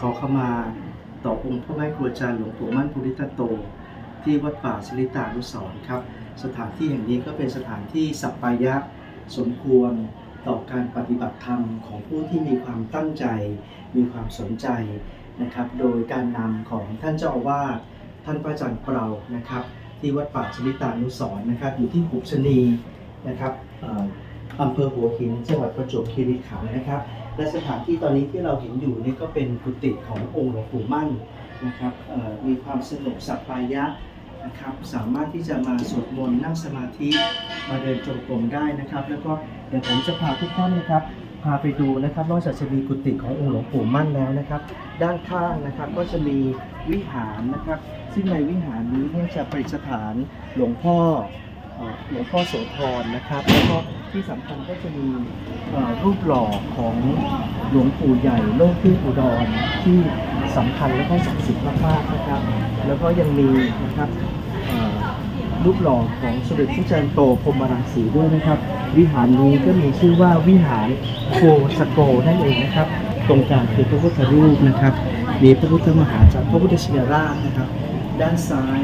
ขอเข้ามาต่อองค์พระแม่ครูอาจารย์หลวงปู่มั่นภูริทัตโต ที่วัดป่าชลิตานุสรณ์ครับ สถานที่แห่งนี้ก็เป็นสถานที่สัปปายะสมควรต่อการปฏิบัติธรรมของผู้ที่มีความตั้งใจ มีความสนใจนะครับ โดยการนำของท่านเจ้าอาวาสท่านพระอาจารย์เปรานะครับ ที่วัดป่าชลิตานุสรณ์นะครับ อยู่ที่หุบชนีนะครับอออำเภอหัวหินจังหวัดประจวบคีรีขันธ์นะครับ และสถานที่ตอนนี้ที่เราเห็นอยู่นี่ก็เป็นกุฏิขององค์หลวงปู่มั่นนะครับมีความสงบสัปปายะนะครับสามารถที่จะมาสวดมนต์นั่งสมาธิมาเดินจงกรมได้นะครับ แล้วก็เดี๋ยวผมจะพาทุกท่านนะครับพาไปดูนะครับนอกจากจะมีกุฏิขององค์หลวงปู่มั่นแล้วนะครับ ด้านข้างนะครับก็จะมีวิหารนะครับ ซึ่งในวิหารนี้เนี่ยจะประดิษฐานหลวงพ่อ หลวงพ่อโสธรนะครับ แล้วก็ที่สำคัญก็จะมีรูปหล่อของหลวงปู่ใหญ่โลกที่อุดรที่สำคัญและก็ศักดิ์สิทธิ์มากๆนะครับ แล้วก็ยังมีนะครับรูปหล่อของสมเด็จพระจันโตพรมรังสีด้วยนะครับ วิหารนี้ก็มีชื่อว่าวิหารโคสโกนั่นเองนะครับ ตรงกลางคือพระพุทธรูปนะครับ มีพระพุทธมหาจักรพระพุทธชินราชนะครับ ด้านซ้าย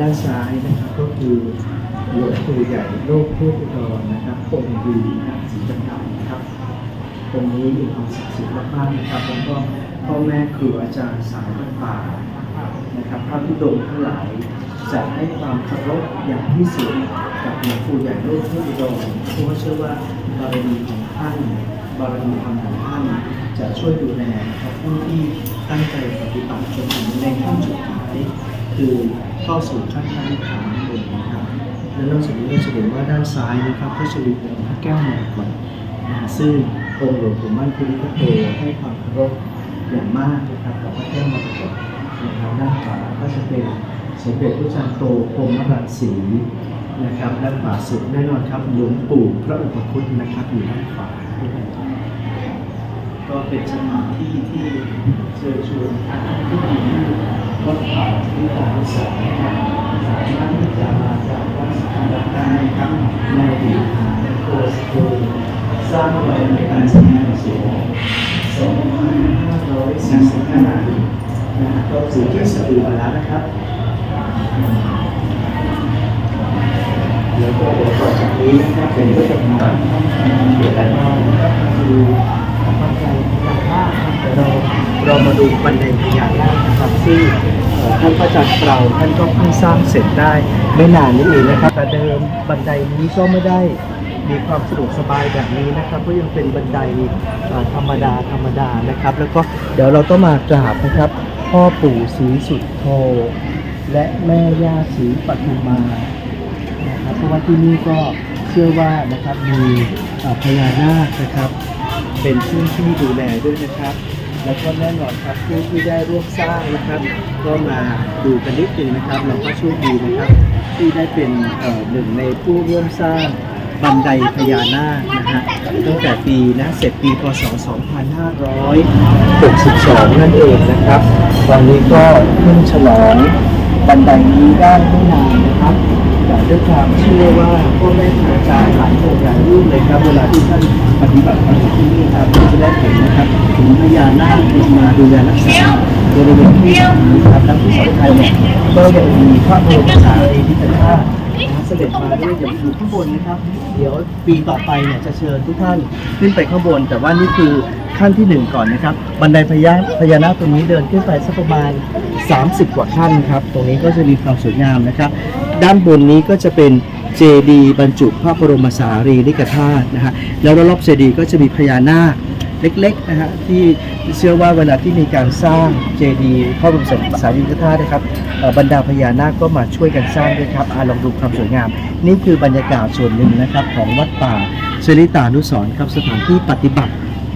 ด้านซ้ายนะครับก็คือหลวงปู่ใหญ่โลกเทพอุดรนะครับองค์ดีนะครับสีดำๆนะครับตรงนี้มีความศักดิ์สิทธิ์มากๆนะครับแล้วก็พ่อแม่ครูอาจารย์สายวัดป่านะครับพระธุดงค์ทั้งหลายจะให้ความเคารพอย่างที่สุดกับหลวงปู่ใหญ่โลกเทพอุดรเพราะว่าเชื่อว่าบารมีของท่านบารมีธรรมของท่านจะช่วยดูแลผู้ที่ตั้งใจปฏิบัติจนถึงในขั้นสุดท้ายคือ เข้าสู่ขั้นพระนิพพานนั่นเองนะครับและนอกจากนี้เราจะเห็นว่าด้านซ้ายนะครับก็จะมีองค์พระแก้วมรกตนะซึ่งองค์หลวงปู่มั่นภูริทัตโตให้ความเคารพอย่างมากนะครับกับพระแก้วมรกตนะครับด้านขวาก็จะเป็นสมเด็จพระจันทร์โตพรหมรังสีนะครับและขวาสุดแน่นอนครับหลวงปู่พระอุปคุตนะครับอยู่ด้านขวาก็เป็นสถานที่ที่เชิญชวนทุกท่านที่วัดป่าที่ตาสรณ์ สร้างไว้ในการแสดงเสียง2545นะครับก็ถือที่สตูมาแล้วนะครับแล้วก็เดี๋ยวต่อจากนี้นะครับเป็นก็จะมารเกี่ยวกับเรานะครับคือบันไดพญานาเราเรามาดูบันไดพญานาคนะครับซึ่งท่านพระอาจารเราท่านก็เพิ่งสร้างเสร็จได้ไม่นานนี้เองนะครับแต่เดิมบันไดนี้ก็ไม่ได้ มีความสะดวกสบายแบบนี้นะครับ ก็ยังเป็นบันไดธรรมดาธรรมดานะครับ แล้วก็เดี๋ยวเราต้องมากราบนะครับ พ่อปู่ศรีสุดโท และแม่ย่าศรีปทุมมานะครับเพราะว่าที่นี่ก็เชื่อว่านะครับมีพญานาคนะครับ เป็นผู้ที่ดูแลด้วยนะครับแล้วก็แน่นอนครับผู้ที่ได้ร่วมสร้างนะครับ ก็มาดูกันนิดนึงนะครับ เราก็โชคดีนะครับ ที่ได้เป็นหนึ่งในผู้ร่วมสร้าง บันไดพญานาคนะฮะตั้งแต่ปีนะเสร็จปีพศ 2562 นั่นเองนะครับ ตอนนี้ก็เพิ่งฉลองบันไดนี้ได้ไม่นานนะครับแต่ด้วยความเชื่อว่าพ่อแม่ครูอาจารย์หลายองค์หลายรุ่นเลยครับ เวลาที่ท่านปฏิบัติธรรมที่นี่ครับก็จะได้เห็นนะครับถึงพญานาคที่มาดูแลรักษาบริเวณที่นะครับทั้งที่สำคัญเนี่ยก็ยังมีพระบรมสารีริกธาตุ นะเสด็จมาด้วยอย่าอยู่ข้างบนนะครับ เดี๋ยวปีต่อไปเนี่ยจะเชิญทุกท่านขึ้นไปข้างบน แต่ว่านี่คือขั้นที่หนึ่งก่อนนะครับ บันไดพญาพญานาคตรงนี้เดินขึ้นไปสักประมาณ 30 กว่าขั้นครับ ตรงนี้ก็จะมีความสวยงามนะครับ ด้านบนนี้ก็จะเป็นเจดีย์บรรจุพระบรมสารีริกธาตุนะฮะแล้วรอบเจดีย์ก็จะมีพญานาค เล็กๆนะฮะที่เชื่อว่าเวลาที่มีการสร้างเจดีย์พระบรมสารีริกธาตุนะครับบรรดาพญานาคก็มาช่วยกันสร้างด้วยครับอาลองดูความสวยงาม นี่คือบรรยากาศส่วนหนึ่งนะครับของวัดป่าชลิตานุสร์ครับสถานที่ปฏิบัติ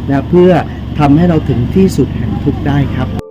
นะเพื่อทำให้เราถึงที่สุดแห่งทุกได้ครับ